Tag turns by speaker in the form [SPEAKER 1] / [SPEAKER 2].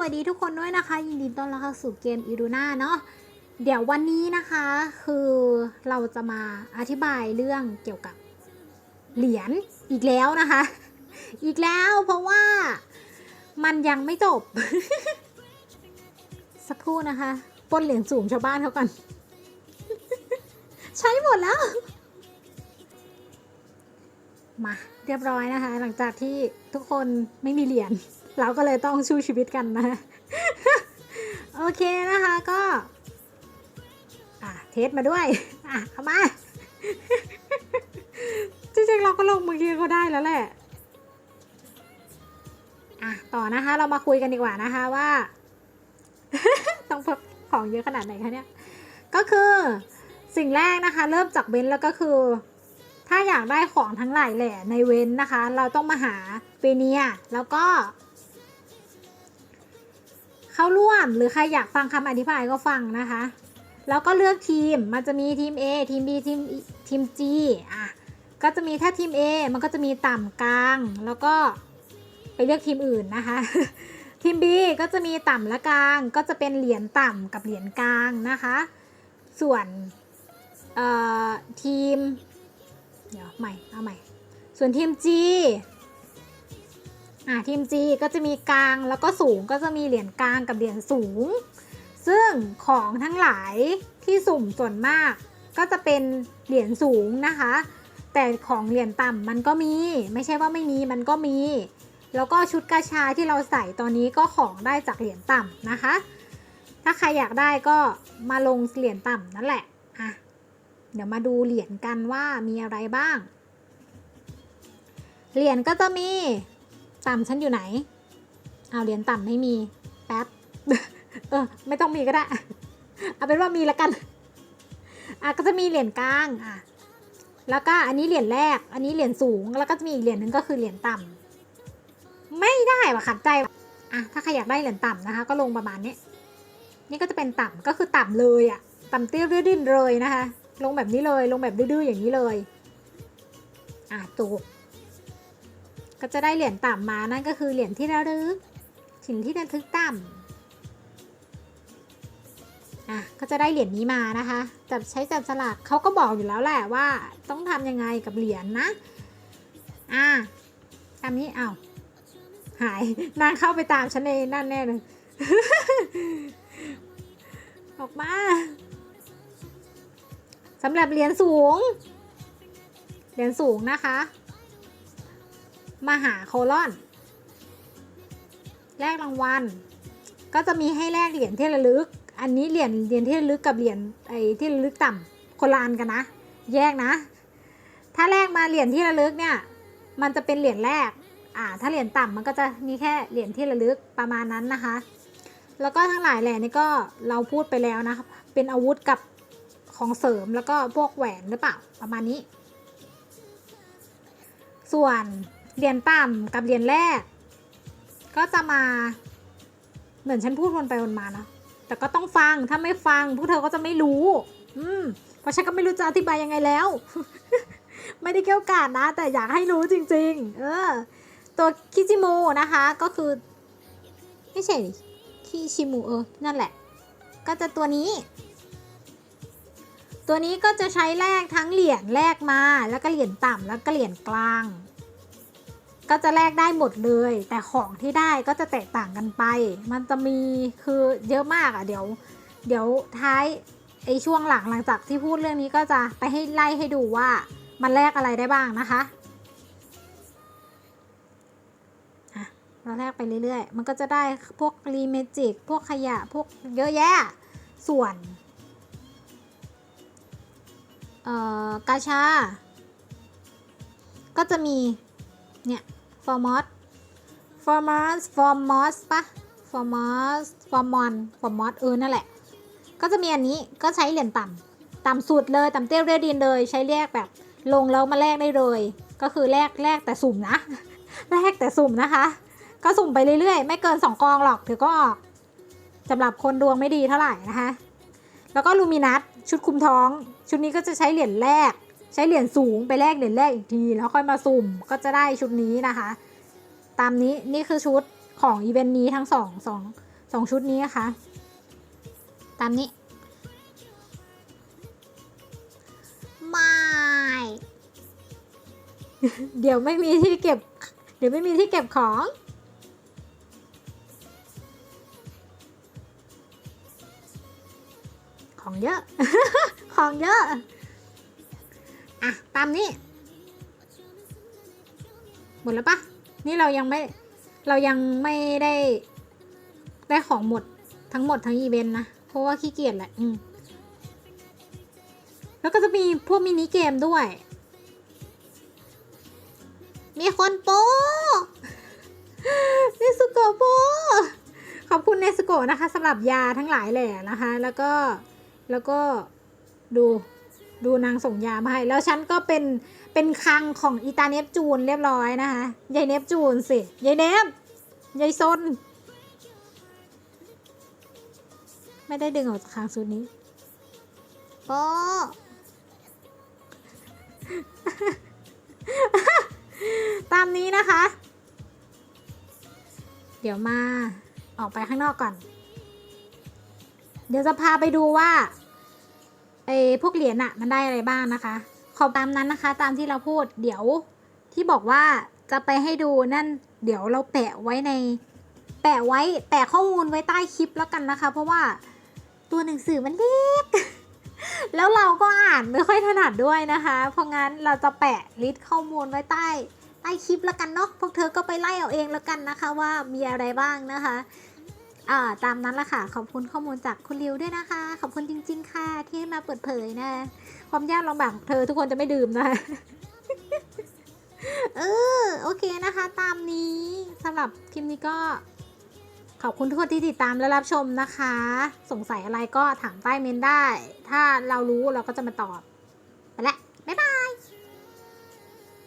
[SPEAKER 1] วัสดีทุกคนด้วยนะคะ ยินดีต้อนรับเข้าสู่เกมอีรูนาเนาะเดี๋ยววันนี้นะคะคือเราจะมาอธิบายเรื่องเกี่ยวกับเหรียญอีกแล้วนะคะ อีกแล้วเพราะว่ามันยังไม่จบ สักครู่นะคะป้นเหรียญสูงชาวบ้านเขาก่อน ใช้หมดแล้ว มาเรียบร้อยนะคะ หลังจากที่ทุกคนไม่มีเหรียญ เราก็เลยต้องชู้ชีวิตกันนะ โอเคนะคะก็อะเทสมาด้วย อะเอามา จริงๆเราก็ลงเมื่อกี้ก็ได้แล้วแหละ อะ ต่อนะคะ เรามาคุยกันดีกว่านะคะว่า ต้องเพิ่มของเยอะขนาดไหนคะเนี่ย ก็คือสิ่งแรกนะคะ เริ่มจากเว้นแล้วก็คือ ถ้าอยากได้ของทั้งหลายแหล่ในเว้นนะคะ เราต้องมาหาเฟเนียแล้วก็ เข้าร่วม หรือใครอยากฟังคำอธิบายก็ฟังนะคะ แล้วก็เลือกทีม มันจะมีทีม A ทีม B ทีมทีม G อะ ก็จะมีถ้าทีม A มันก็จะมีต่ำกลาง แล้วก็ไปเลือกทีมอื่นนะคะ ทีม B ก็จะมีต่ำและกลาง ก็จะเป็นเหรียญต่ำกับเหรียญกลางนะคะ ส่วนเอทีม เดี๋ยวใหม่ เอาใหม่ ส่วนทีม G อ่าทีม G ก็จะมีกลางแล้วก็สูงก็จะมีเหรียญกลางกับเหรียญสูง ซึ่งของทั้งหลายที่สุ่มส่วนมาก ก็จะเป็นเหรียญสูงนะคะ แต่ของเหรียญต่ำมันก็มี ไม่ใช่ว่าไม่มีมันก็มี แล้วก็ชุดกาชาที่เราใส่ตอนนี้ก็ของได้จากเหรียญต่ำนะคะ ถ้าใครอยากได้ก็มาลงเหรียญต่ำนั่นแหละอะเดี๋ยวมาดูเหรียญกันว่ามีอะไรบ้าง เหรียญก็จะมี ต่ำฉันอยู่ไหน เอาเหรียญต่ำไม่มี แป๊บ เออ ไม่ต้องมีก็ได้ เอาเป็นว่ามีแล้วกัน อะก็จะมีเหรียญกลาง อะ แล้วก็อันนี้เหรียญแรก อันนี้เหรียญสูง แล้วก็จะมีอีกเหรียญหนึ่งก็คือเหรียญต่ำไม่ได้ว่ะขัดใจ อะ ถ้าใครอยากได้เหรียญต่ำนะคะ ก็ลงประมาณนี้ นี่ก็จะเป็นต่ำก็คือต่ำเลยอะ ต่ำเตี้ยดิ้นเลยนะคะ ลงแบบนี้เลย ลงแบบดื้อๆอย่างนี้เลย อะจบ ก็จะได้เหรียญต่ำมานั่นก็คือเหรียญที่ระลึกสิ่งที่ระลึกต่ำอะก็จะได้เหรียญนี้มานะคะจับใช้จับสลากเขาก็บอกอยู่แล้วแหละว่าต้องทำยังไงกับเหรียญนะอะตามนี้อ้าวหายนางเข้าไปตามฉันในนั่นแน่เลยออกมาสำหรับเหรียญสูง เหรียญสูงนะคะ มหาโคลอน แลกรางวัล ก็จะมีให้แลกเหรียญที่ระลึก อันนี้เหรียญเหรียญที่ระลึกกับเหรียญไอ้ที่ระลึกต่ำคนละอันกันนะ แยกนะ ถ้าแลกมาเหรียญที่ระลึกเนี่ย มันจะเป็นเหรียญแรก อ่า ถ้าเหรียญต่ำมันก็จะมีแค่เหรียญที่ระลึกประมาณนั้นนะคะ แล้วก็ทั้งหลายแหล่นี่ก็เราพูดไปแล้วนะคะเป็นอาวุธกับของเสริมแล้วก็พวกแหวนหรือเปล่าประมาณนี้ ส่วน เหรียญต่ำกับเหรียญแรก ก็จะมา เหมือนฉันพูดวนไปวนมานะแต่ก็ต้องฟังถ้าไม่ฟังพวกเธอก็จะไม่รู้ อืมเพราะฉันก็ไม่รู้จะอธิบายยังไงแล้ว ไม่ได้เกี่ยวกาดนะ แต่อยากให้รู้จริง ๆ เออ ตัวคิจิโมนะคะก็คือ ไม่ใช่คิชิมูเออนั่นแหละ ก็จะตัวนี้ ตัวนี้ก็จะใช้แลกทั้งเหรียญแลกมา แล้วก็เหรียญต่ำแล้วก็เหรียญกลาง ก็จะแลกได้หมดเลย แต่ของที่ได้ก็จะแตกต่างกันไป มันจะมีคือเยอะมากอะ่ะเดี๋ยว เดี๋ยวท้ายไอช่วงหลังหลังจากที่พูดเรื่องนี้ก็จะไปให้ไล่ให้ดูว่ามันแลกอะไรได้บ้างนะคะเราแลกไปเรื่อยๆ มันก็จะได้พวกรีเมจิก พวกขยะ พวกเยอะแยะ ส่วนเอ่อกาชา ก็จะมีเนี่ย ฟอร์มอสฟอร์มอสฟอร์มอสปะฟอร์มอสฟอร์มอนฟอร์มอสเออนั่นแหละ ก็จะมีอันนี้ก็ใช้เหรียญต่ำต่ำสุดเลยต่ำเตี้ยเรียดินเลยใช้แลกแบบลงแล้วมาแลกได้เลย ก็คือแลกแลกแต่สุ่มนะแลกแต่สุ่มนะคะ ก็สุ่มไปเรื่อยๆ ไม่เกิน 2 กองหรอกถือก็ออกสำหรับคนดวงไม่ดีเท่าไหร่นะคะ แล้วก็ลูมินัสชุดคุมท้อง ชุดนี้ก็จะใช้เหรียญแรก ใช้เหรียญสูงไปแลกเหรียญแรกอีกที แล้วค่อยมาสุ่มก็จะได้ชุดนี้นะคะ ตามนี้นี่คือชุดของอีเวนต์นี้ทั้งสองสององชุดนี้นะคะ ตามนี้ไม่เดี๋ยวไม่มีที่เก็บ เดี๋ยวไม่มีที่เก็บของของเยอะ ของเยอะ อะ ตามนี้ หมดแล้วปะนี่เรายังไม่เรายังไม่ได้ได้ของหมดทั้งหมดทั้งอีเวนต์นะ เพราะว่าขี้เกียจแหละอืมแล้วก็จะมีพวกมินิเกมด้วย มีคนโป้เนสโกโป้ขอบคุณเนสโกนะคะสำหรับยาทั้งหลายแหล่นะคะ แล้วก็แล้วก็ดู ดูนางส่งยามาให้ แล้วฉันก็เป็นเป็นคลังของอีตาเนปจูนเรียบร้อยนะคะยายเนปจูนสิยายเนปยายซนไม่ได้ดึงออกจากคางสุดนี้โป้ตามนี้นะคะ เดี๋ยวมาออกไปข้างนอกก่อน เดี๋ยวจะพาไปดูว่า ไอ้พวกเหรียญอะมันได้อะไรบ้างนะคะ ขอบตามนั้นนะคะ ตามที่เราพูดเดี๋ยวที่บอกว่าจะไปให้ดูนั่น เดี๋ยวเราแปะไว้ใน แปะไว้แปะข้อมูลไว้ใต้คลิปแล้วกันนะคะ เพราะว่าตัวหนังสือมันเล็กแล้วเราก็อ่านไม่ค่อยถนัดด้วยนะคะ เพราะงั้นเราจะแปะลิสต์ข้อมูลไว้ใต้ใต้คลิปแล้วกันเนาะพวกเธอก็ไปไล่เอาเองแล้วกันนะคะ ว่ามีอะไรบ้างนะคะ อ่าตามนั้นละค่ะ ขอบคุณข้อมูลจากคุณริวด้วยนะคะ ขอบคุณจริง ๆ ค่ะ ที่มาเปิดเผยนะ ความยากลำบากของเธอทุกคนจะไม่ดื่มนะเออโอเคนะคะ ตามนี้สำหรับคลิปนี้ก็ ขอบคุณทุกคนที่ติดตามและรับชมนะคะ สงสัยอะไรก็ถามใต้เมนได้ ถ้าเรารู้เราก็จะมาตอบ ไปละ